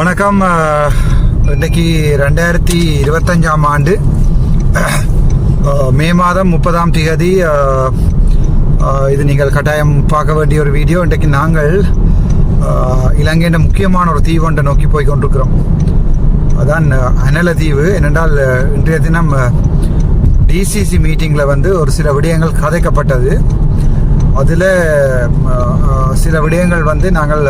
வணக்கம். அஹ், இன்னைக்கு ரெண்டாயிரத்தி இருபத்தஞ்சாம் ஆண்டு. மே மாதம் முப்பதாம் தேதி இது நீங்கள் கட்டாயம் பார்க்க வேண்டிய ஒரு வீடியோ. இன்றைக்கு நாங்கள் இலங்கையின் முக்கியமான ஒரு தீவு ஒன்றை நோக்கி போய் கொண்டிருக்கிறோம். அதான் அனல தீவு. என்னென்றால் இன்றைய தினம் டிசிசி மீட்டிங்கில் வந்து ஒரு சில விடயங்கள் கதைக்கப்பட்டது. அதில் சில விடயங்கள் வந்து நாங்கள்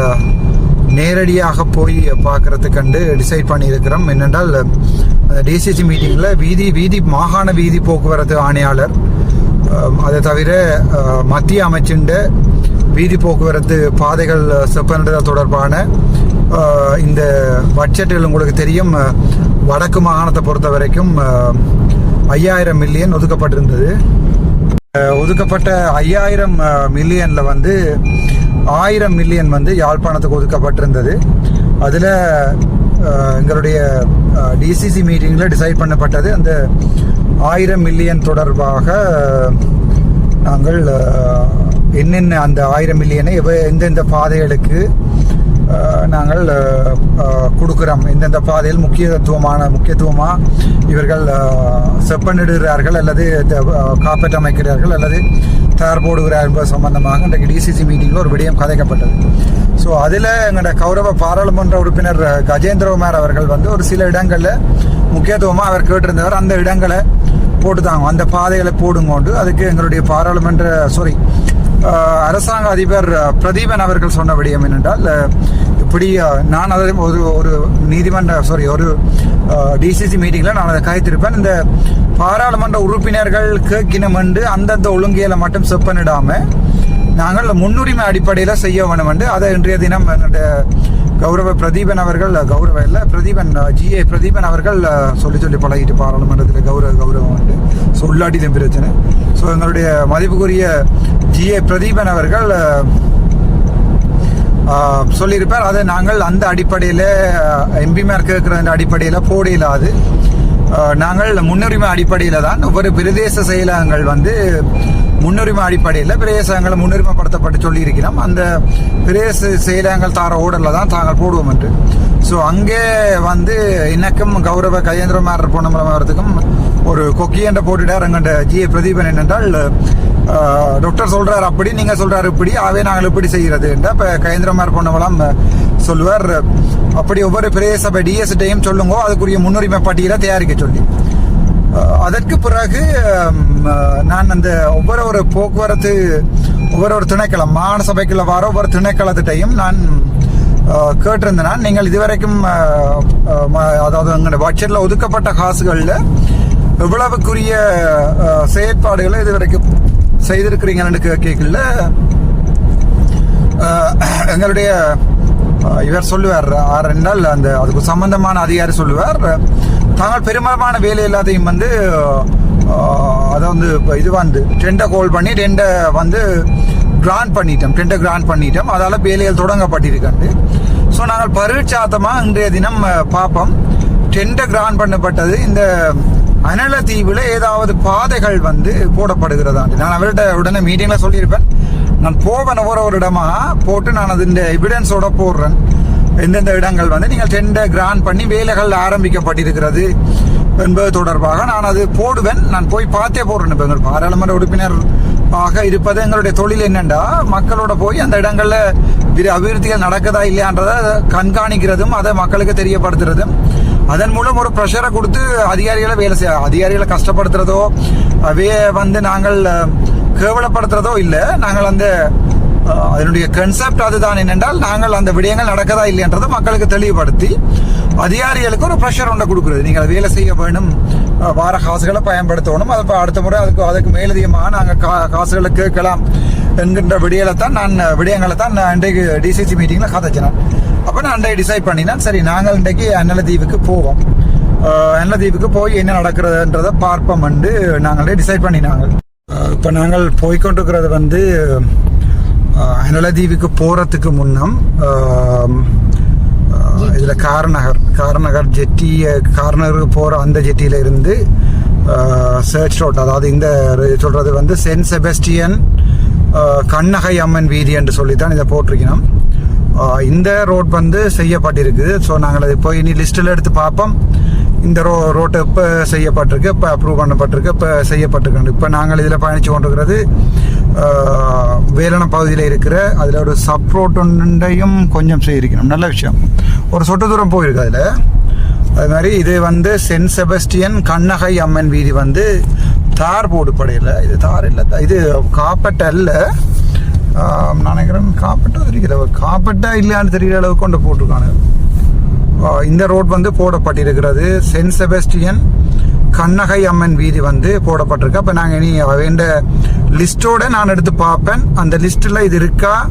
நேரடியாக போய் பார்க்கறது கண்டு டிசைட் பண்ணியிருக்கிறோம். என்னென்றால் டிசிசி மீட்டிங்கில் வீதி வீதி மாகாண வீதி போக்குவரத்து ஆணையாளர் அதை தவிர மத்திய அமைச்சுண்ட வீதி போக்குவரத்து பாதைகள் செப்பனிடுதல் தொடர்பான இந்த பட்ஜெட்டில் உங்களுக்கு தெரியும். வடக்கு மாகாணத்தை பொறுத்த வரைக்கும் ஐயாயிரம் மில்லியன் ஒதுக்கப்பட்டிருந்தது. ஒதுக்கப்பட்ட ஐயாயிரம் மில்லியனில் வந்து ஆயிரம் மில்லியன் வந்து யாழ்ப்பாணத்துக்கு ஒதுக்கப்பட்டிருந்தது. அதில் எங்களுடைய டிசிசி மீட்டிங்கில் டிசைட் பண்ணப்பட்டது. அந்த ஆயிரம் மில்லியன் தொடர்பாக நாங்கள் என்னென்ன அந்த ஆயிரம் மில்லியனை எவ- எந்தெந்த பாதைகளுக்கு நாங்கள் கொடுக்குறோம். இந்தந்த கொடுக்கிறோம் பாதையில் முக்கியத்துவமான முக்கியத்துவமாக இவர்கள் செப்பனிடுகிறார்கள் அல்லது த- அமைக்கிறார்கள் அல்லது தயார் போடுகிறார்கள் என்பது சம்பந்தமாக இன்றைக்கு டிசிசி மீட்டிங்கில் ஒரு விடயம் கதைக்கப்பட்டது. ஸோ அதில் எங்களோட கௌரவ பாராளுமன்ற உறுப்பினர் கஜேந்திரகுமார் அவர்கள் வந்து ஒரு சில இடங்களில் முக்கியத்துவமாக அவர் கேட்டிருந்தவர். அந்த இடங்களை போட்டுதாங்க. அந்த பாதைகளை போடுங்கோண்டு அதுக்கு எங்களுடைய பாராளுமன்ற சாரி அரசாங்க அதிபர் பிரதீபன் அவர்கள் சொன்ன விடயம் என்னென்றால் இப்படி நான் அதை ஒரு ஒரு நீதிமன்ற சாரி ஒரு டிசிசி மீட்டிங்கில் நான் அதை கைத்திருப்பேன் இந்த பாராளுமன்ற உறுப்பினர்கள் கேட்கினம் என்று அந்தந்த ஒழுங்கியலை மட்டும் செப்பனிடாமல் நாங்கள் முன்னுரிமை அடிப்படையில் செய்ய வேணும் என்று அதை இன்றைய தினம் என்னுடைய கௌரவ பிரதீபன் அவர்கள் கௌரவ இல்லை பிரதீபன் ஜிஏ பிரதீபன் அவர்கள் சொல்லி சொல்லி பழகிட்டு பாராளுமன்றத்தில் கௌரவ கௌரவம் வந்து ஸோ தான் பிரச்சனை. ஸோ எங்களுடைய மதிப்புக்குரிய ஜிஏ பிரதீபன் அவர்கள் சொல்லியிருப்பார். அதை நாங்கள் அந்த அடிப்படையில் எம்பிமார் கேட்குற அடிப்படையில் போட அது. நாங்கள் முன்னுரிமை அடிப்படையில் தான் ஒவ்வொரு பிரதேச செயலகங்கள் வந்து முன்னுரிமை அடிப்படையில் பிரதேசங்களை முன்னுரிமைப்படுத்தப்பட்டு சொல்லியிருக்கிறோம். அந்த பிரதேச செயலகங்கள் தார ஓடரில் தான் தாங்கள் போடுவோம் என்று. ஸோ அங்கே வந்து எனக்கும் கௌரவ கஜேந்திரமார் பொன்னமரம் அவர்களுக்கும் ஒரு கொக்கி என்ற போட்டுட்டார் எங்கள்கிட்ட ஜி பிரதீபன் என்னென்றால் டாக்டர் சொல்கிறார் அப்படி நீங்கள் சொல்கிறார் இப்படி ஆவே நாங்கள் இப்படி செய்கிறது செய்யறது இப்போ கஜேந்திரமார் பொன்னவளம் சொல்லுவார் அப்படி ஒவ்வொரு பிரதேச டிஎஸ்டையும் சொல்லுங்கோ அதுக்குரிய முன்னுரிமை பட்டியலை தயாரிக்க சொல்லி. அதற்கு பிறகு நான் அந்த ஒவ்வொரு ஒரு போக்குவரத்து ஒவ்வொரு ஒரு திணைக்களம் மாகாண சபைக்குள்ள வர ஒவ்வொரு திணைக்களத்திட்டையும் நான் கேட்டிருந்தேன்னா கேட்டிருந்தேன். நீங்கள் இதுவரைக்கும் அதாவது எங்களுடைய பட்ஜெட்டில் ஒதுக்கப்பட்ட காசுகளில் எவ்வளவுக்குரிய செயற்பாடுகளை இதுவரைக்கும் செய்திருக்கிறீங்கன்னு கேட்கல எங்களுடைய இவர் சொல்லுவார் ஆர் என்றால் அந்த அதுக்கு சம்பந்தமான அதிகாரி சொல்லுவார். தாங்கள் பெரும்பாலான வேலை எல்லாத்தையும் வந்து அதை வந்து இப்போ இது வந்து டெண்டை கோல் பண்ணி டெண்டை வந்து கிராண்ட் பண்ணிட்டோம் டெண்டை கிராண்ட் பண்ணிட்டோம். அதால் வேலைகள் தொடங்கப்பட்டிருக்காண்டு ஸோ நாங்கள் பரீட்சாத்தமாக இன்றைய தினம் பார்ப்போம். டெண்டை கிராண்ட் பண்ணப்பட்டது. இந்த அனல தீவில் ஏதாவது பாதைகள் வந்து போடப்படுகிறதா? நான் அவர்கிட்ட உடனே மீட்டிங்கில் சொல்லியிருப்பேன். நான் போவேன் ஒவ்வொரு ஒரு இடமா போட்டு நான் அது இந்த எவிடன்ஸோட போடுறேன். எந்தெந்த இடங்கள் வந்து நீங்கள் டெண்டர் கிராண்ட் பண்ணி வேலைகள் ஆரம்பிக்கப்பட்டிருக்கிறது என்பது தொடர்பாக நான் அது போடுவேன். நான் போய் பார்த்தே போடுறேன் இப்போ எங்கள் பாராளுமன்ற உறுப்பினர் ஆக இருப்பது எங்களுடைய தொழில் என்னென்றா மக்களோட போய் அந்த இடங்களில் அபிவிருத்திகள் நடக்குதா இல்லையான்றதை கண்காணிக்கிறதும் அதை மக்களுக்கு தெரியப்படுத்துறதும் அதன் மூலம் ஒரு ப்ரெஷரை கொடுத்து அதிகாரிகளை வேலை செய்ய அதிகாரிகளை கஷ்டப்படுத்துறதோ அவையே வந்து நாங்கள் கேவலப்படுத்துறதோ இல்லை நாங்கள் அந்த அதனுடைய கன்செப்ட் அதுதான் என்னென்றால் நாங்கள் அந்த விடயங்கள் நடக்கதா இல்லைன்றதை மக்களுக்கு தெளிவுபடுத்தி அதிகாரிகளுக்கு ஒரு ப்ரெஷர் ஒன்றை கொடுக்குறது. நீங்கள் வேலை செய்ய வேணும் வார காசுகளை பயன்படுத்தணும். அதை அடுத்த முறை அதுக்கு அதுக்கு மேலதிகமாக நாங்கள் கா காசுகளை கேட்கலாம் என்கின்ற விடயங்களை தான் நான் விடயங்களை தான் நான் இன்றைக்கு டிசிசி மீட்டிங்கில் கதைச்சினேன். அப்போ நான் அன்றைக்கு டிசைட் பண்ணினேன் சரி நாங்கள் இன்றைக்கு அன்னலதீவுக்கு போவோம். அன்னல அன்னலதீவுக்கு போய் என்ன நடக்கிறதுன்றதை பார்ப்போம் என்று நாங்களே டிசைட் பண்ணினாங்க. இப்போ நாங்கள் போய்கொண்டிருக்கிறது வந்து அனலதீவுக்கு போகிறதுக்கு முன்னம் இதில் கார்நகர் கார்நகர் ஜெட்டி கார்நகருக்கு போகிற அந்த ஜெட்டியில் இருந்து சர்ச் ரோட் அதாவது இந்த சொல்கிறது வந்து சென்ட் செபஸ்டியன் கண்ணகை அம்மன் வீதி என்று சொல்லித்தான் இதை போட்டிருக்கணும். இந்த ரோட் வந்து செய்யப்பட்டிருக்குது ஸோ நாங்கள் அதை போய் இனி லிஸ்ட்டில் எடுத்து பார்ப்போம். இந்த ரோ ரோட்டு இப்போ செய்யப்பட்டிருக்கு இப்போ அப்ரூவ் பண்ணப்பட்டிருக்கு இப்போ செய்யப்பட்டிருக்கு. இப்போ நாங்கள் இதில் பயணித்து கொண்டிருக்கிறது வேலன பகுதியில் இருக்கிற அதில் ஒரு சப் ரோட் ஒன்றையும் கொஞ்சம் செய்திருக்கணும் நல்ல விஷயம். ஒரு சொட்டு தூரம் போயிருக்கு அதில். அது மாதிரி இது வந்து சென்ட் செபஸ்டியன் கண்ணகை அம்மன் வீதி வந்து தார் போடு படையில். இது தார் இல்லை இது காப்பட்ட அல்ல. நான் நினைக்கிறேன் காப்பட்டா தெரியல காப்பட்டா இல்லையான்னு தெரியற அளவுக்கு கொண்டு போட்டிருக்காங்க இந்த ரோட் வந்து போடப்பட்டிருக்கிறது சென்ட் செபஸ்டியன் கண்ணகை அம்மன் வீதி வந்து போடப்பட்டிருக்கு. அப்போ நாங்கள் இனி வேண்ட லிஸ்ட்டோட நான் எடுத்து பார்ப்பேன். அந்த லிஸ்ட்டில் இது இருக்கா?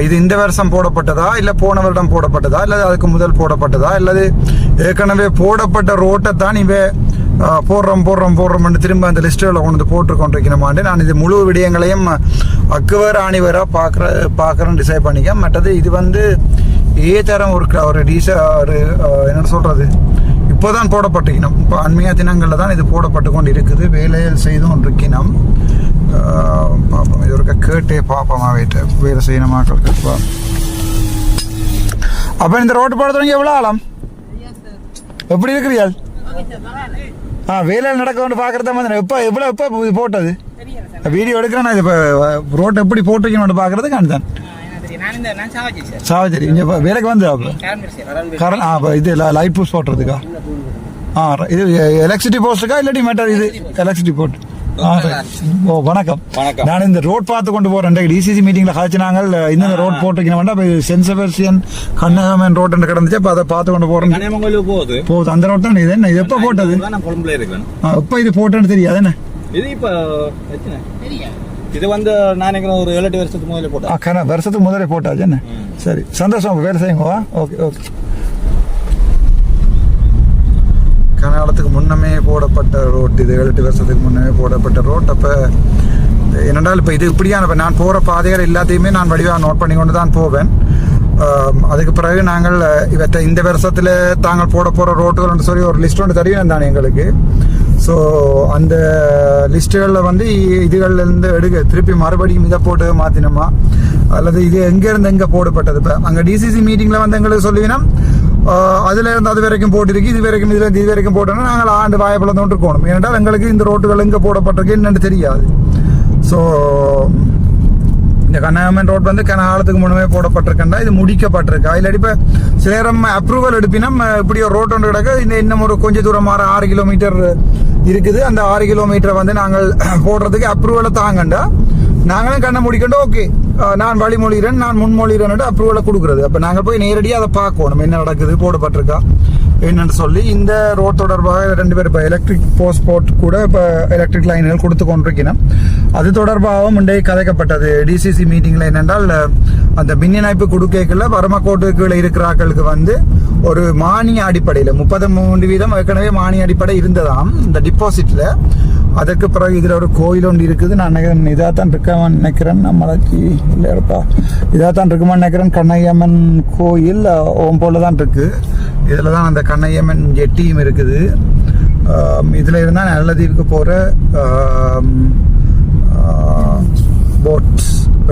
இது இந்த வருஷம் போடப்பட்டதா? இல்ல போன வருடம் போடப்பட்டதா? இல்லை அதுக்கு முதல் போடப்பட்டதா? அல்லது ஏற்கனவே போடப்பட்ட ரோட்டை தான் இவ போடுறோம் போடுறோம் போடுறோம்னு திரும்ப அந்த லிஸ்ட்டில் கொண்டு வந்து போட்டு கொண்டிருக்கணுமாண்டு நான் இது முழு விடயங்களையும் அக்குவர் ஆணிவராக பார்க்குற பார்க்குறேன்னு டிசைட் பண்ணிக்க. மற்றது இது வந்து ஏ தரம் ஒரு க- ஒரு டீச ஒரு என்ன சொல்கிறது இப்போதான் போடப்பட்டிருக்கணும் இப்போ அண்மைய தினங்களில் தான் இது போடப்பட்டு கொண்டு இருக்குது வேலையில் செய்து கொண்டிருக்கணும் ஆஹ் பார்ப்போம் இது ஒரு கேட்டே பார்ப்போமா வீட்டு வேலை செய்யணுமாக்களுக்கு அப்போ இந்த ரோட்டு போட தொடங்கி எவ்வளோ ஆழம்? எப்படி இருக்கிறீர்கள்? ஆ வேலையில் நடக்க வந்து பார்க்குறத மாதிரி எப்போ எவ்வளோ எப்போ போட்டது? வீடியோ எடுக்கிறேன். நான் இது இப்போ ரோட்டை எப்படி போட்டிருக்கணும்னு பார்க்குறதுக்கு அனுதான் சாவச்சேரி. இங்கே வேலைக்கு வந்து அப்போ? காரம்பரி சார். கரண்ட் ஆ அப்போ இது லைட் பூஸ் போட்டுறதுக்கா? ஆ இது எலக்ட்ரிசிட்டி போஸ்ட்டுக்கா இல்லாட்டி மேட்டர் இது? எலக்ட்ரிசிட்டி போட் ஆ right. ஓ வணக்கம். வணக்கம். நான் இந்த ரோட் பார்த்து கொண்டு போறேன். டிசிசி மீட்டிங்ல கழிச்சு நாங்கள் இந்த ரோட் போட்டுக்கணும் சென்ட் செபஸ்டியன் கண்ணகமன் ரோட் கிடந்துச்சு. அப்போ அதை பார்த்து கொண்டு போறேன். போகுது. போகுது. அந்த ரோட் தான். இது என்ன? இது எப்போ போட்டது? தான் நான் கொழும்புல இருக்கேன். ஆ, எப்போ இது போட்டேன்னு தெரியாது. என்ன? இது இப்போ இது வந்து நான் நினைக்கிறேன் ஒரு ஏழு எட்டு வருஷத்துக்கு முதல்ல ஆ போட்டேன் கண்ணா வருஷத்துக்கு முதலே போட்டாச்சு என்ன? சரி. சந்தோஷம் வேலை செய்யுங்க ஓகே ஓகே. கனகாலத்துக்கு முன்னமே போடப்பட்ட ரோட் இது ஏழு எட்டு வருஷத்துக்கு முன்னமே போடப்பட்ட ரோட் அப்போ என்னென்றால் இப்போ இது இப்படியான இப்போ நான் போகிற பாதைகள் எல்லாத்தையுமே நான் வடிவாக நோட் பண்ணி கொண்டு தான் போவேன். அதுக்கு பிறகு நாங்கள் இவற்றை இந்த வருஷத்தில் தாங்கள் போட போகிற ரோட்டுகள்னு சொல்லி ஒரு லிஸ்ட் ஒன்று தருவேன் தானே எங்களுக்கு. ஸோ அந்த லிஸ்ட்டுகளில் வந்து இதுகளில் இருந்து எடுக்க திருப்பி மறுபடியும் இதை போட்டு மாற்றினோமா அல்லது இது எங்கேருந்து எங்கே போடப்பட்டது? இப்போ அங்கே டிசிசி மீட்டிங்கில் வந்து எங்களுக்கு சொல்லுவீங்கன்னா அதில் இருந்து அது வரைக்கும் போட்டிருக்கு இது வரைக்கும் இதில் இது வரைக்கும் போட்டோம்னா நாங்கள் ஆண்டு வாய்ப்பில் தோன்று இருக்கணும் ஏனென்றால் எங்களுக்கு இந்த ரோட்டுகள் எங்கே போடப்பட்டிருக்கு என்னென்னு தெரியாது. ஸோ இந்த கன்னியாகுமரி ரோட் வந்து கன காலத்துக்கு முன்னமே போடப்பட்டிருக்கா இது முடிக்கப்பட்டிருக்கா. இல்லாட்டி இப்போ சேரம் அப்ரூவல் எடுப்பினா இப்படி ஒரு ரோட் ஒன்று கிடக்கு இந்த இன்னும் ஒரு கொஞ்சம் தூரம் மாற ஆறு கிலோமீட்டர் இருக்குது. அந்த ஆறு கிலோமீட்டரை வந்து நாங்கள் போடுறதுக்கு அப்ரூவலை தாங்கண்டா. நாங்களும் கண்ணை முடிக்கணும் ஓகே நான் வழிமொழிகிறேன் நான் முன்மொழிகிறேன் அப்ரூவலை கொடுக்குறது. அப்போ நாங்கள் போய் நேரடியாக அதை பார்க்கணும். என்ன நடக்குது போடப்பட்டிருக்கா? என்னன்னு சொல்லி இந்த ரோட் தொடர்பாக ரெண்டு பேர் இப்போ எலக்ட்ரிக் போஸ்ட் கூட இப்போ எலக்ட்ரிக் லைன்கள் கொடுத்து கொண்டிருக்கிறோம் அது தொடர்பாகவும் இன்றைய கதைக்கப்பட்டது. டிசிசி மீட்டிங்கில் என்னென்றால் அந்த மின் இணைப்பு கொடுக்கல வரமக்கோட்டு கீழே இருக்கிறாக்களுக்கு வந்து ஒரு மானிய அடிப்படையில் முப்பது மூன்று வீதம் ஏற்கனவே மானிய அடிப்படை இருந்ததாம் இந்த டிபாசிட்ல அதுக்கு பிறகு இதில் ஒரு கோயில் ஒன்று இருக்குது நான் நினைக்கிறேன் இதாக தான் இருக்கவன் நினைக்கிறேன் நம்மளுக்கு இல்லையாப்பா இதாக தான் இருக்குமா நினைக்கிறேன் கண்ணையம்மன் கோயில் ஓம் போல தான் இருக்கு. இதில் தான் அந்த கண்ணையம்மன் ஜெட்டியும் இருக்குது. இதில் இருந்தால் நல்லதீவுக்கு போகிற போட்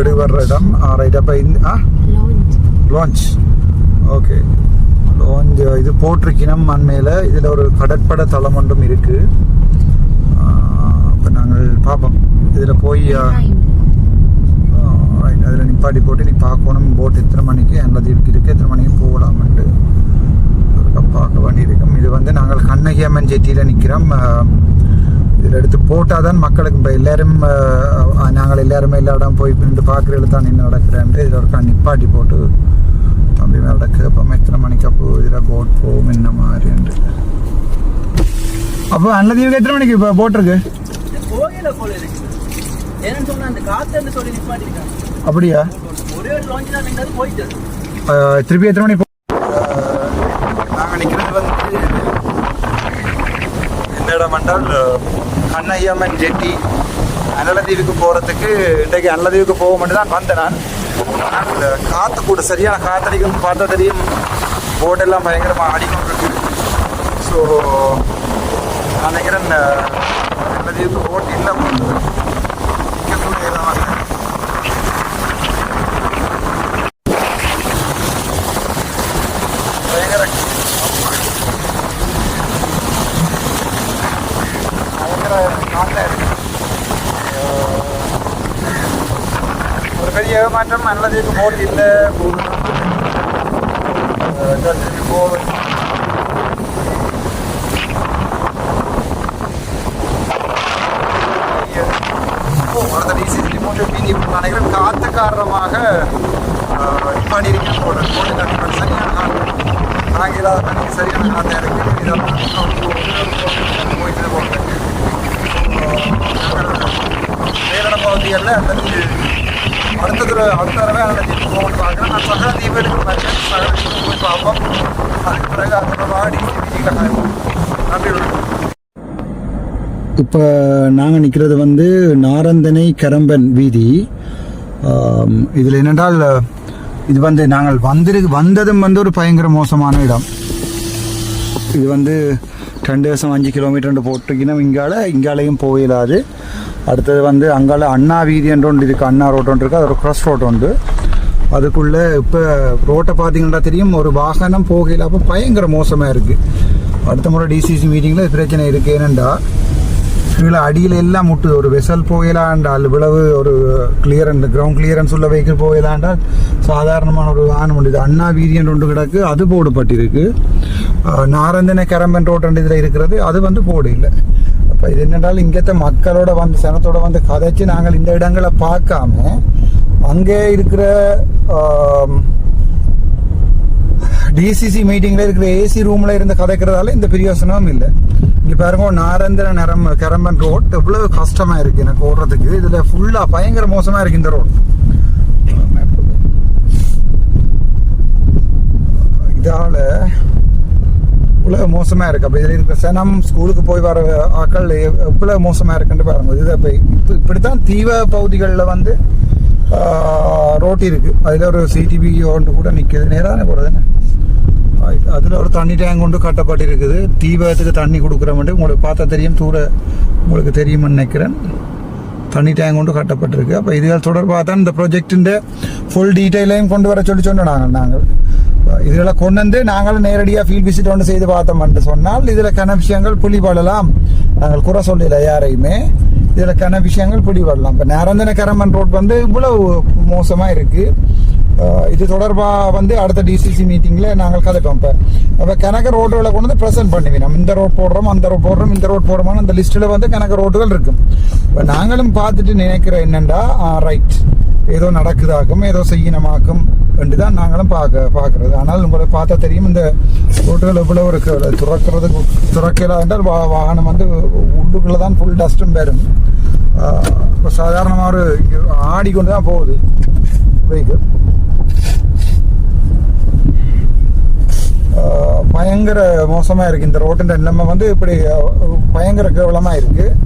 எடுவர்ற இடம் ரைட் அப்போ இந்த ஆ லான்ச் ஓகே லான்ச் இது போட்டிருக்கினம் அண்மையில் இதில் ஒரு கடற்படை தளம் ஒன்றும் இருக்குது அப்போ நாங்கள் பார்ப்போம். இதில் போய் ரைட் அதில் நிப்பாட்டி போட்டு நீ பார்க்கணும். போட் எத்தனை மணிக்கு? அல்லது இருக்கு? எத்தனை மணிக்கு போகலாம்ன்ட்டு ஒருக்கா பார்க்க வேண்டியிருக்கும். இது வந்து நாங்கள் கண்ணகியம்மன் ஜெட்டியில் நிற்கிறோம் இதில் எடுத்து போட்டால் தான் மக்களுக்கு இப்போ எல்லாரும் நாங்கள் எல்லாருமே எல்லா இடம் போய் நின்று பார்க்குறது தான் நின்று நடக்கிறேன்ட்டு இதில் ஒரு நிப்பாட்டி போட்டு தம்பி மேலே கேட்போம் எத்தனை மணிக்கு அப்போ இதில் போட் போகும் என்ன மாதிரின்ட்டு அப்போ அன்னதீவுக்கு எத்தனை மணிக்கு இப்போ போட் இருக்கு? கோயில போல இருக்கு ஏன்னு சொன்னா அந்த காத்து சொல்லி நிப்பாட்டிருக்காங்க அப்படியா ஒரே ஒரு லான்ச் தான் எங்காவது போயிட்டு அஹ், திருப்பி எத்தனை மணி நாங்கள் நிற்கிறது வந்து இந்த இடம் என்றால் அன்னையம்மன் ஜெட்டி அனலதீவுக்கு போகிறதுக்கு இன்றைக்கு அனலதீவுக்கு போக மட்டும் தான் வந்தேன் நான். ஆனால் இந்த காற்று கூட சரியான காற்றடிக்கும் பார்த்தா தெரியும் போட்டெல்லாம் பயங்கரமாக அடிக்கொண்டிருக்கு. ஸோ நான் நினைக்கிறேன் அனலதீவுக்கு போட்டு இல்லை போகிறது இங்கே கூட ஏதாவது ஏமாற்றம் அல்லது போட் இல்லை போவேன் நினைக்கிறேன் காத்து காரணமாக நிப்பாடி போல போட்டு கண்டிப்பாக சரியான காரணம் நாங்கள் இல்லாத தண்ணி சரியான காற்று இருக்கு இதெல்லாம் போயிட்டு போகிறேன் வேலட பகுதிகளில் அந்த அடுத்த தடவை அடுத்த தடவை அந்த தீர்ப்பு போகணும்னு பார்க்குறேன். நான் சகல தீபம் எடுக்க மாட்டேன் சகல போய் பார்ப்போம். அதுக்கு பிறகு அதோட வாடி நன்றி இப்போ நாங்கள் நிற்கிறது வந்து நாரந்தனை கரம்பன் வீதி. இதில் என்னென்றால் இது வந்து நாங்கள் வந்திரு வந்ததும் வந்து ஒரு பயங்கர மோசமான இடம். இது வந்து ரெண்டு வருஷம் அஞ்சு கிலோமீட்டர் போட்டிருக்கணும் இங்கால இங்காலையும் போயிடாது அடுத்தது வந்து அங்கால அண்ணா வீதி என்ற ஒன்று இருக்குது அண்ணா ரோட் ஒன்று இருக்குது அது ஒரு க்ராஸ் ரோட் உண்டு. அதுக்குள்ளே இப்போ ரோட்டை பார்த்தீங்கன்னா தெரியும். ஒரு வாகனம் போகையில் அப்போ பயங்கர மோசமாக இருக்குது அடுத்த முறை டிசிசி மீட்டிங்கில் பிரச்சனை இருக்குது ஏனெண்டா கீழே அடியில் எல்லாம் முட்டுது. ஒரு வெசல் போகலாண்டால் இவ்வளவு ஒரு கிளியரன்ஸ் கிரவுண்ட் கிளியரன்ஸ் உள்ள வெஹிக்கிள் போகலாண்டால் சாதாரணமான ஒரு வாகனம் உண்டு. இது அண்ணா வீதியன் ஒன்று கிடக்கு. அது போடப்பட்டிருக்கு. நாரந்தன கரம்பன் ரோட் இதில் இருக்கிறது. அது வந்து போடு இல்லை இப்போ இது என்னென்றால் இங்கேத்த மக்களோட வந்து சனத்தோட வந்து கதைச்சு நாங்கள் இந்த இடங்களை பார்க்காம அங்கே இருக்கிற டிசிசி மீட்டிங்கில் இருக்கிற ஏசி ரூமில் இருந்து கதைக்கிறதால இந்த பிரயோசனமும் இல்லை. இங்கே பாருங்க நாரந்திர நரம் கரம்பன் ரோட் எவ்வளோ கஷ்டமாக இருக்குது எனக்கு ஓடுறதுக்கு. இதில் ஃபுல்லாக பயங்கர மோசமாக இருக்கு இந்த ரோட் இதால் இவ்வளோ மோசமாக இருக்குது அப்போ இதில் இருக்கிற சனம் ஸ்கூலுக்கு போய் வர ஆக்கள் இவ்வளோ மோசமாக இருக்குன்ட்டு பாருங்க இது இப்போ இப்போ இப்படி இப்படித்தான் தீவ பகுதிகளில் வந்து ரோட் இருக்குது அதில் ஒரு சிடிபி ஒன்று கூட நிற்கிது நேரான போகிறதுன்னு அதில் ஒரு தண்ணி டேங்க் கொண்டு கட்டப்பட்டிருக்குது தீபத்துக்கு தண்ணி கொடுக்குறவன்ட்டு உங்களுக்கு பார்த்தா தெரியும் தூர உங்களுக்கு தெரியும்னு நினைக்கிறேன் தண்ணி டேங்க் கொண்டு கட்டப்பட்டிருக்கு அப்போ இதுகள் தொடர்பாக தான் இந்த ப்ரொஜெக்டின் ஃபுல் டீட்டெயிலையும் கொண்டு வர சொல்லி சொன்னோம் நாங்கள் நாங்கள் இதுகளை கொண்டு வந்து நாங்களும் நேரடியாக ஃபீல்ட் விசிட் ஒன்று செய்து பார்த்தோம் என்று சொன்னால் இதில் கன விஷயங்கள் புலிபடலாம். நாங்கள் குறை சொல்லல யாரையுமே. இதில் கன விஷயங்கள் பிடிபடலாம் இப்போ நரந்தன கரம்பன் ரோட் வந்து இவ்வளவு மோசமாக இருக்குது இது தொடர்பாக வந்து அடுத்த டிசிசி மீட்டிங்கில் நாங்கள் கதைப்போம். இப்போ அப்போ கணக்கு ரோடுகளை கொண்டு வந்து ப்ரெசென்ட் பண்ணுவீங்க. நம்ம இந்த ரோட் போடுறோம் அந்த ரோட் போடுறோம் இந்த ரோட் போடுறோம்னு அந்த லிஸ்ட்டில் வந்து கணக்கு ரோடுகள் இருக்கும். இப்போ நாங்களும் பார்த்துட்டு நினைக்கிற என்னண்டா ரைட் ஏதோ நடக்குதாக்கும் ஏதோ செய்யணமாக்கும் என்று தான் நாங்களும் பார்க்க பார்க்கறது. ஆனால் உங்களை பார்த்தா தெரியும் இந்த ரோட்டுகள் எவ்வளோ இருக்கு. துறக்கிறதுக்கு துறக்கல என்றால் வா வாகனம் வந்து உள்ளுக்குள்ளே தான் ஃபுல் டஸ்ட்டும் வரும். இப்போ சாதாரணமாக ஒரு ஆடிக்கொண்டு தான் போகுது வெஹிக்கிள் பயங்கர மோசமாக இருக்குது இந்த ரோட்டின் நிலைமை வந்து இப்படி பயங்கர கேவலமாக இருக்குது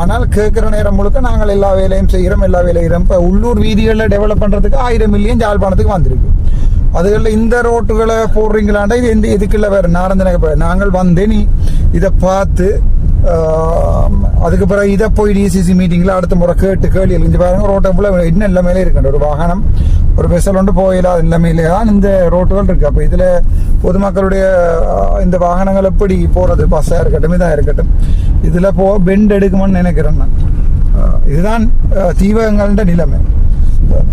ஆனால் கேட்குற நேரம் முழுக்க நாங்கள் எல்லா வேலையும் செய்கிறோம் எல்லா வேலையும் இப்போ உள்ளூர் வீதிகளில் டெவலப் பண்ணுறதுக்கு ஆயிரம் மில்லியன் ஜாழ்ப்பாணத்துக்கு வந்திருக்கு. அதுகளில் இந்த ரோட்டுகளை போடுறீங்களாண்டா இது எந்த இதுக்குள்ள வேறு? நாரந்தனக்கு நாங்கள் வந்து நீ இதை பார்த்து அதுக்கு பிறகு இதை போய் டிசிசி மீட்டிங்கில் அடுத்த முறை கேட்டு கேள்வி எழுந்து பாருங்க. ரோட்டை ஃபுல்லாக என்ன எல்லாமே இருக்கின்ற ஒரு வாகனம் ஒரு பெசல் ஒன்று போயிடாத நிலைமையிலே தான் இந்த ரோட்டுகள் இருக்கு. அப்போ இதில் பொதுமக்களுடைய இந்த வாகனங்கள் எப்படி போகிறது பஸ்ஸாக இருக்கட்டும் இதாக இருக்கட்டும். இதில் போ பெண்ட் எடுக்குமான்னு நினைக்கிறேன் நான். இதுதான் ஆஹ், தீவகங்கள்ன்ற நிலைமை.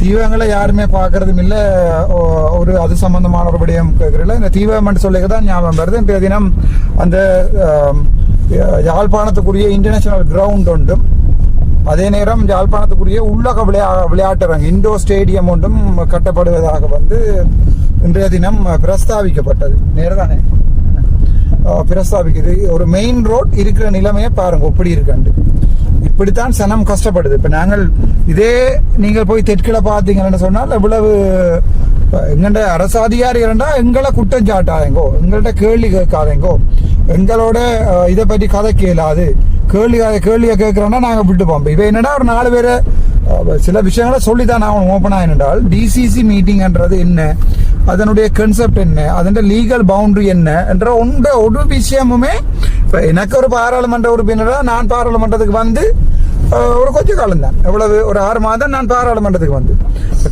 தீவகங்களை யாருமே பார்க்கறதும் இல்லை. ஒரு அது சம்பந்தமான ஒரு விடயம் கேட்கறதில்ல. இந்த தீவகம்னு சொல்லிக்க தான் ஞாபகம் வருது. இன்றைய தினம் அந்த யாழ்ப்பாணத்துக்குரிய இன்டர்நேஷனல் கிரவுண்ட் உண்டும் அதே நேரம் யாழ்ப்பாணத்துக்குரிய உள்ளக விளையா விளையாட்டரங்கு இண்டோர் ஸ்டேடியம் ஒன்றும் கட்டப்படுவதாக வந்து இன்றைய தினம் பிரஸ்தாபிக்கப்பட்டது நேரதானே? பிரஸ்தாபிக்குது ஒரு மெயின் ரோட் இருக்கிற நிலைமையை பாருங்க. எப்படி இருக்காண்டு இப்படித்தான் சனம் கஷ்டப்படுது. இப்போ நாங்கள் இதே நீங்கள் போய் தெற்கில பார்த்தீங்கன்னு சொன்னால் இவ்வளவு எங்கள்ட அரசு அதிகாரிகள்டா எங்களை குற்றம் சாட்டாதேங்கோ எங்கள்கிட்ட கேள்வி கேட்காதேங்கோ. எங்களோட இதை பற்றி கதை கேளாது. கேள்வி கேள்வியை கேட்குறோன்னா நாங்கள் விட்டுப்போம் இப்போ என்னடா ஒரு நாலு பேர் சில விஷயங்களை சொல்லித்தான் நான் ஓப்பன் ஆகினால் டிசிசி மீட்டிங்ன்றது என்ன? அதனுடைய கன்செப்ட் என்ன? அதன் லீகல் பவுண்டரி என்ன? என்ற உண்ட ஒரு விஷயமுமே இப்போ எனக்கு ஒரு பாராளுமன்ற உறுப்பினரா நான் பாராளுமன்றத்துக்கு வந்து ஒரு கொஞ்ச காலம் தான் எவ்வளவு? ஒரு ஆறு மாதம் நான் பாராளுமன்றத்துக்கு வந்து.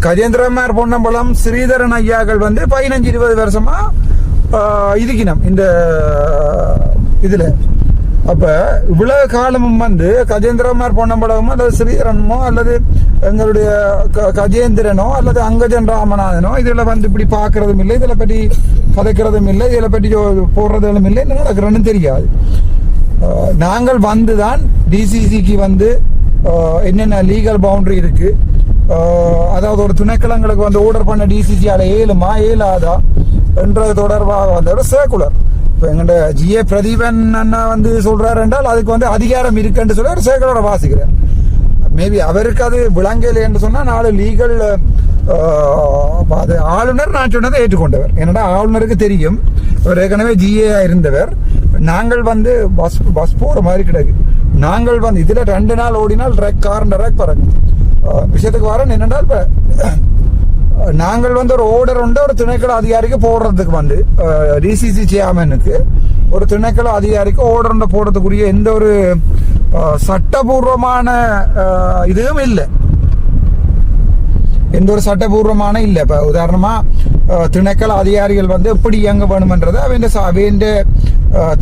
கஜேந்திரமார் பொன்னம்பலம் ஸ்ரீதரன் ஐயாக்கள் வந்து பதினஞ்சு இருபது வருஷமா இதுக்கினம் இந்த இதுல. அப்ப இவ்வளவு காலமும் வந்து கஜேந்திரமார் பொன்னம்பலமோ அல்லது ஸ்ரீரன்மோ அல்லது எங்களுடைய க- கஜேந்திரனோ அல்லது அங்கஜன் ராமநாதனோ இதுல வந்து இப்படி பார்க்கறதும் இல்லை இதுல பற்றி கதைக்கிறதும் இல்லை இதுல பற்றி ஜோ- போடுறதும் இல்லை என்ன நடக்கிறன்னு தெரியாது. நாங்கள் வந்து தான் டிசிசிக்கு வந்து என்னென்ன லீகல் பவுண்டரி இருக்கு அதாவது ஒரு துணைக்கிழங்களுக்கு வந்து ஆர்டர் பண்ண டிசிசியால் ஏழுமா ஏழாதா என்ற தொடர்பாக வந்து ஒரு சர்க்குலர் இப்போ எங்கள்ட ஜிஏ பிரதீபன் அண்ணா வந்து சொல்கிறார் என்றால் அதுக்கு வந்து அதிகாரம் இருக்குன்னு சொல்லி ஒரு சேகரோட வாசிக்கிறேன் மேபி அவருக்கு அது விளங்கலை என்று சொன்னால் நாலு லீகல் அது ஆளுநர் நான் சொன்னதை ஏற்றுக்கொண்டவர். என்னடா ஆளுநருக்கு தெரியும். அவர் ஏற்கனவே ஜிஏ இருந்தவர். நாங்கள் வந்து பஸ் பஸ் போகிற மாதிரி கிடையாது நாங்கள் வந்து இதில் ரெண்டு நாள் ஓடினால் ரெக் கார் ரெக் பறக்கும் விஷயத்துக்கு வரேன். என்னென்றால் இப்போ நாங்கள் வந்து ஒரு ஓர்டர் உண்டு ஒரு திணைக்கள அதிகாரிக்கு போடுறதுக்கு வந்து டிசிசி சேர்மனுக்கு ஒரு திணைக்கள அதிகாரிக்கு ஓர்டர் உண்டு போடுறதுக்குரிய எந்த ஒரு சட்டபூர்வமான இதுவும் இல்லை. எந்த ஒரு சட்டபூர்வமான இல்லை. இப்போ உதாரணமா திணைக்கள அதிகாரிகள் வந்து எப்படி இயங்க வேணுமென்றது அவன் அவன்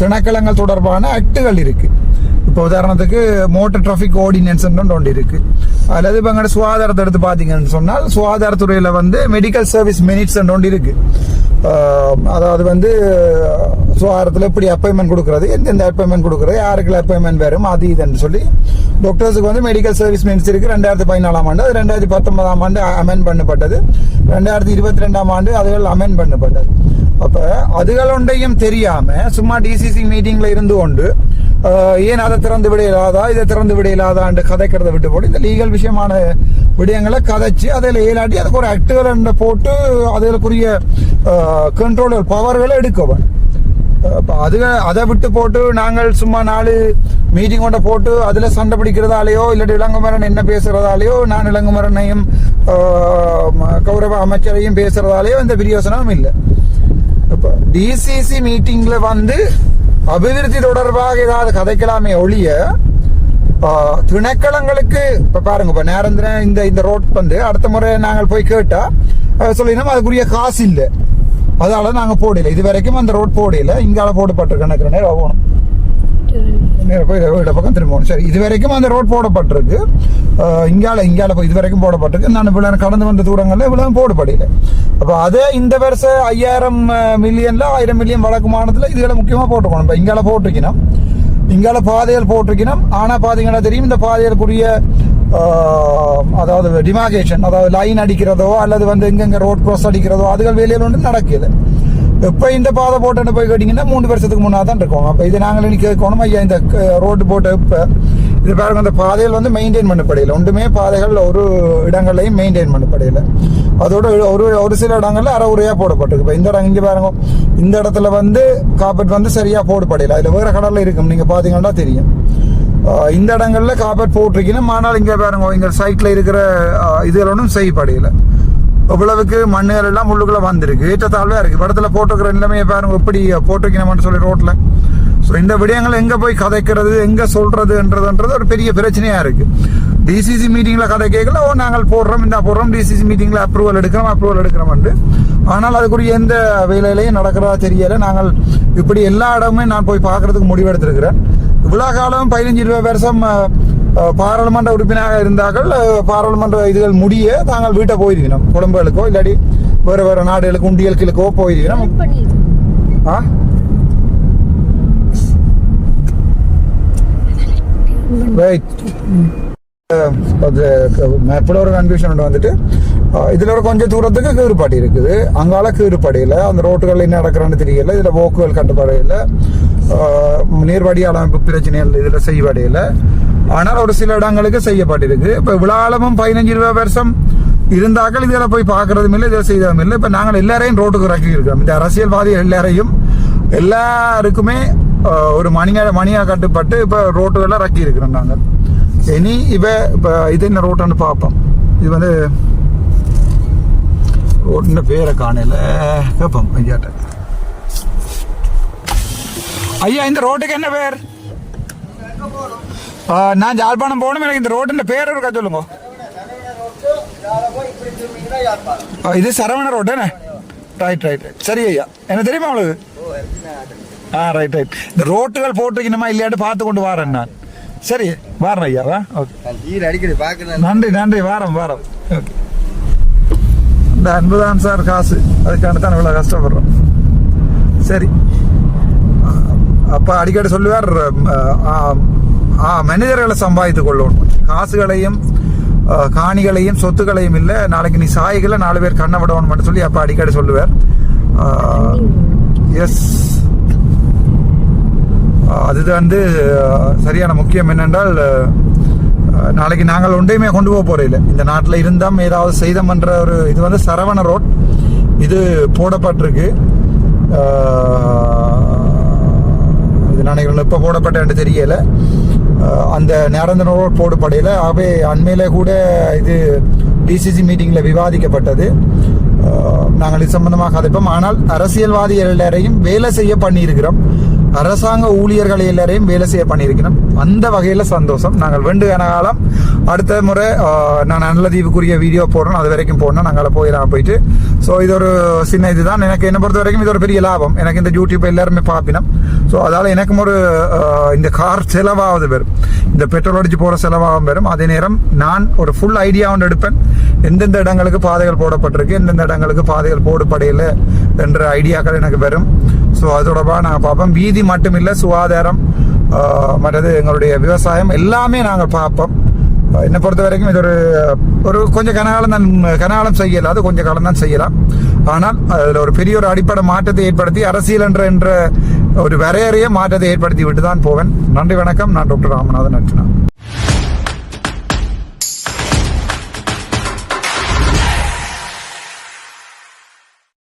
திணைக்களங்கள் தொடர்பான ஆக்டுகள் இருக்கு. இப்போ உதாரணத்துக்கு மோட்டர் டிராஃபிக் ஆர்டினன்ஸ் ஒன்று இருக்கு. அல்லது இப்போ எங்களோட சுகாதாரத்தை எடுத்து பார்த்தீங்கன்னு சொன்னால் சுகாதாரத்துறையில் வந்து மெடிக்கல் சர்வீஸ் மினிட்ஸ் ஒன்று இருக்கு. அதாவது வந்து சுகாதாரத்தில் எப்படி அப்பாயின்மெண்ட் கொடுக்கறது எந்தெந்த அப்பாயின்மெண்ட் கொடுக்கறது யாருக்கு அப்பாயின்மெண்ட் வரும் அது இதுன்னு சொல்லி டாக்டர்ஸுக்கு வந்து மெடிக்கல் சர்வீஸ் மினிட்ஸ் இருக்கு. ரெண்டாயிரத்தி பதினாலாம் ஆண்டு அது ரெண்டாயிரத்தி பத்தொன்பதாம் ஆண்டு அமெண்ட் பண்ணப்பட்டது. ரெண்டாயிரத்தி இருபத்தி ரெண்டாம் ஆண்டு அதுகள் அமெண்ட் பண்ணப்பட்டது. அப்போ அதுகளுண்டையும் தெரியாமல் சும்மா டிசிசி மீட்டிங்கில் இருந்து கொண்டு ஏன் அதை திறந்து விட இல்லாதா இதை திறந்து விட இல்லாதான்னு கதைக்கிறத விட்டு போட்டு இந்த லீகல் விஷயமான விடயங்களை கதைச்சு அதில் ஏலாட்டி அதுக்கு ஒரு ஆக்டுகள் போட்டு அதுக்குரிய கண்ட்ரோலர் பவர்களை எடுக்கவன் அப்ப அது அதை விட்டு போட்டு நாங்கள் சும்மா நாலு மீட்டிங் கொண்ட போட்டு அதுல சண்டை பிடிக்கிறதாலேயோ இல்லாட்டி இளங்குமரன் என்ன பேசுறதாலேயோ நான் இளங்குமரனையும் கௌரவ அமைச்சரையும் பேசுறதாலேயோ எந்த பிரியோசனமும் இல்லை. இப்போ டிசிசி மீட்டிங்ல வந்து அபிவிருத்தி தொடர்பாக ஏதாவது கதைக்கலாமே ஒழிய திணைக்களங்களுக்கு இப்ப பாருங்க இப்ப நேரந்திரன் இந்த இந்த ரோட் வந்து அடுத்த முறை நாங்கள் போய் கேட்டா சொல்லினோம் அதுக்குரிய காசு இல்லை. அதால நாங்க போடல. இது வரைக்கும் அந்த ரோட் போடல. இங்கால போடப்பட்டிருக்க நினைக்கிறேன் ஆகணும் நேரம் போய் பக்கம் திரும்பணும். சரி இது வரைக்கும் அந்த ரோட் போடப்பட்டிருக்கு. இங்கால இங்கால இது வரைக்கும் போடப்பட்டிருக்கு. நான் இவ்வளவு கடந்து வந்த தூரங்களில் இவ்வளவு போடப்படல. அப்போ அதே இந்த வருஷம் ஐயாயிரம் மில்லியன்ல ஆயிரம் மில்லியன் வழக்குமானத்துல இதுகளை முக்கியமாக போட்டுக்கணும். இப்போ இங்கால போட்டிருக்கணும். இங்கால பாதைகள் போட்டிருக்கணும். ஆனால் பார்த்தீங்கன்னா தெரியும் இந்த பாதைகளுக்குரிய அதாவது டிமார்கேஷன் அதாவது லைன் அடிக்கிறதோ அல்லது வந்து எங்கெங்க ரோட் கிராஸ் அடிக்கிறதோ அதுகள் வேலையில் ஒன்று நடக்குது இப்போ இந்த பாதை போட்டு போய் கேட்டிங்கன்னா மூணு வருஷத்துக்கு முன்னாடி தான் இருக்கும். அப்போ இது நாங்கள் இன்னைக்கு கேட்கணும் ஐயா இந்த ரோடு போட்டு இப்போ இது பாருங்க அந்த பாதைகள் வந்து மெயின்டைன் பண்ணப்படையில. ஒன்றுமே பாதைகள் ஒரு இடங்களையும் மெயின்டைன் பண்ணப்படையில. அதோட ஒரு ஒரு சில இடங்கள்ல அரை போடப்பட்டிருக்கு. இப்போ இந்த இடம் இங்கே பாருங்க இந்த இடத்துல வந்து காப்பட் வந்து சரியா போடப்படையில. அதுல வேற கடல்ல இருக்கும். நீங்க பாத்தீங்கன்னா தெரியும். இந்த இடங்கள்ல காப்பட் போட்டிருக்கீங்கன்னா ஆனால் இங்க பாருங்க இங்க சைட்ல இருக்கிற இதுகளும் ஒன்றும் செய்யப்படையில. இவ்வளவுக்கு மண்ணுகள் எல்லாம் உள்ளுக்குள்ள வந்திருக்கு. ஏற்றத்தாழ்வாக இருக்கு. படத்துல போட்டுக்கிற நிலைமையை பாருங்க எப்படி போட்டுக்கணுமான்னு சொல்லி ரோட்ல. ஸோ இந்த விடயங்கள் எங்க போய் கதைக்கிறது எங்க சொல்றதுன்றதுன்றது ஒரு பெரிய பிரச்சனையா இருக்கு. டிசிசி மீட்டிங்ல கதை கேட்கல ஓ நாங்கள் போடுறோம் இந்த போடுறோம் டிசிசி மீட்டிங்ல அப்ரூவல் எடுக்கிறோம் அப்ரூவல் எடுக்கிறோம் ஆனால் அதுக்குரிய எந்த வேலையிலையும் நடக்கிறதா தெரியல. நாங்கள் இப்படி எல்லா இடமுமே நான் போய் பார்க்கறதுக்கு முடிவெடுத்திருக்கிறேன். இவ்வளோ காலம் பதினஞ்சு இருபது வருஷம் பாராளுமன்ற உறுப்பினராக இருந்தார்கள். பாராளுமன்ற இதுகள் முடிய தாங்கள் வீட்டை போயிருக்கணும் குடும்பங்களுக்கோ இல்லாட்டி வேறு வேறு நாடுகளுக்கு உண்டியல்களுக்கோ போயிருக்கணும் ஆ? மேப்பில் ஒரு கன்ஃபியூஷன் ஒன்று வந்துட்டு இதுல ஒரு கொஞ்சம் தூரத்துக்கு கீறுபாடி இருக்குது. அங்கால கீறுபாடியில் அந்த ரோட்டுகள் என்ன நடக்கிறான்னு தெரியல. இதுல போக்குகள் கட்டுப்பாடையில் நீர்வடி அமைப்பு பிரச்சனைகள் இதுல செய்யப்படையில் ஆனால் ஒரு சில இடங்களுக்கு செய்யப்பட்டிருக்கு. இப்போ விழாலமும் பதினஞ்சு இருபது வருஷம் இருந்தாக்கள் இதில் போய் பார்க்கறதும் இல்லை இதில் செய்ததும் இல்லை. இப்போ நாங்கள் எல்லாரையும் ரோட்டுக்கு இறக்கி இருக்கோம். இந்த அரசியல்வாதி எல்லாரையும் எல்லாருக்குமே ஒரு மணியா மணியாக கட்டுப்பட்டு இப்போ ரோட்டுகளில் இறக்கி இருக்கிறோம் நாங்கள். இனி இப்போ இப்போ இது என்ன ரோட்டுன்னு பார்ப்போம். இது வந்து ரோட்டுன்னு பேரை காணையில் கேட்போம் ஐயாட்ட. ஐயா இந்த ரோட்டுக்கு என்ன பேர்? நான் ஜாழ்ப்பாணம் போகணும். எனக்கு இந்த ரோட்டுன்ற பேர் இருக்கா சொல்லுங்க. இது Saravana road right right right சரி ஐயா. என்ன தெரியுமா உங்களுக்கு? ஆ ரைட் ரைட் இந்த ரோட்டுகள் போட்டுக்கணுமா இல்லையாட்டு பார்த்து கொண்டு வரேன் நான். சரி வாரேன் ஐயா வா. ஓகே அடிக்கடி நன்றி நன்றி. வாரம் வாரம். ஓகே இந்த அன்பு தான் சார் காசு. அதுக்கான தான் இவ்வளோ கஷ்டப்படுறோம். சரி. அப்போ அடிக்கடி சொல்லுவார் மனிதர்களை சம்பாதித்துக் கொள்ளணும் காசுகளையும் காணிகளையும் சொத்துக்களையும் இல்லை நாளைக்கு நீ சாய்களை நாலு பேர் கண்ணை விடணும் சொல்லி அப்போ அடிக்கடி சொல்லுவார். எஸ் அது வந்து சரியான முக்கியம் என்னென்றால் நாளைக்கு நாங்கள் ஒன்றையுமே கொண்டு போக போறதில்ல. இந்த நாட்டில் இருந்தால் ஏதாவது செய்தம்ன்ற ஒரு இது வந்து சரவண ரோட். இது போடப்பட்டிருக்கு. இது நினைக்கிறேன் இப்போ போடப்பட்டேன்ட்டு தெரியலை. அந்த நிரந்தர ரோட் போடப்படையில் அவை அண்மையில கூட இது டிசிசி மீட்டிங்கில் விவாதிக்கப்பட்டது. நாங்கள் இது சம்பந்தமாக கதைப்போம். ஆனால் அரசியல்வாதிகள் எல்லாரையும் வேலை செய்ய பண்ணியிருக்கிறோம். அரசாங்க ஊழியர்கள் எல்லாரையும் வேலை செய்ய பண்ணியிருக்கிறோம். அந்த வகையில் சந்தோஷம். நாங்கள் வெண்டு காலம் அடுத்த முறை நான் நல்லதீவுக்குரிய வீடியோ போடுறோம் அது வரைக்கும் போடணும். நாங்கள் போயிடலாம் போயிட்டு. ஸோ இது ஒரு சின்ன இதுதான். எனக்கு என்னை பொறுத்த வரைக்கும் இது ஒரு பெரிய லாபம். எனக்கு இந்த யூடியூப் எல்லாருமே பார்ப்பினோம். ஸோ அதால் எனக்கும் ஒரு இந்த கார் செலவாவது வரும். இந்த பெட்ரோல் அடிச்சு போகிற செலவாகவும் வரும். அதே நேரம் நான் ஒரு ஃபுல் ஐடியா ஒன்று எடுப்பேன். எந்தெந்த இடங்களுக்கு பாதைகள் போடப்பட்டிருக்கு எந்தெந்த இடங்களுக்கு பாதைகள் போடுபடையில் என்ற ஐடியாக்கள் எனக்கு வரும். ஸோ அது தொடர்பாக நாங்கள் பார்ப்போம். வீதி மட்டும் இல்லை சுகாதாரம் மற்றது எங்களுடைய விவசாயம் எல்லாமே நாங்கள் பார்ப்போம். என்னை பொறுத்த வரைக்கும் இது ஒரு ஒரு கொஞ்சம் கனகாலம் தான் கனகாலம் செய்யலாம் அது கொஞ்சம் காலம் தான் செய்யலாம். ஆனால் அதில் ஒரு பெரிய ஒரு அடிப்படை மாற்றத்தை ஏற்படுத்தி அரசியல் என்ற என்ற ஒரு வரையறைய மாற்றத்தை ஏற்படுத்தி விட்டு தான் போவேன். நன்றி வணக்கம். நான் டாக்டர் ராமநாதன் அர்ச்சனா.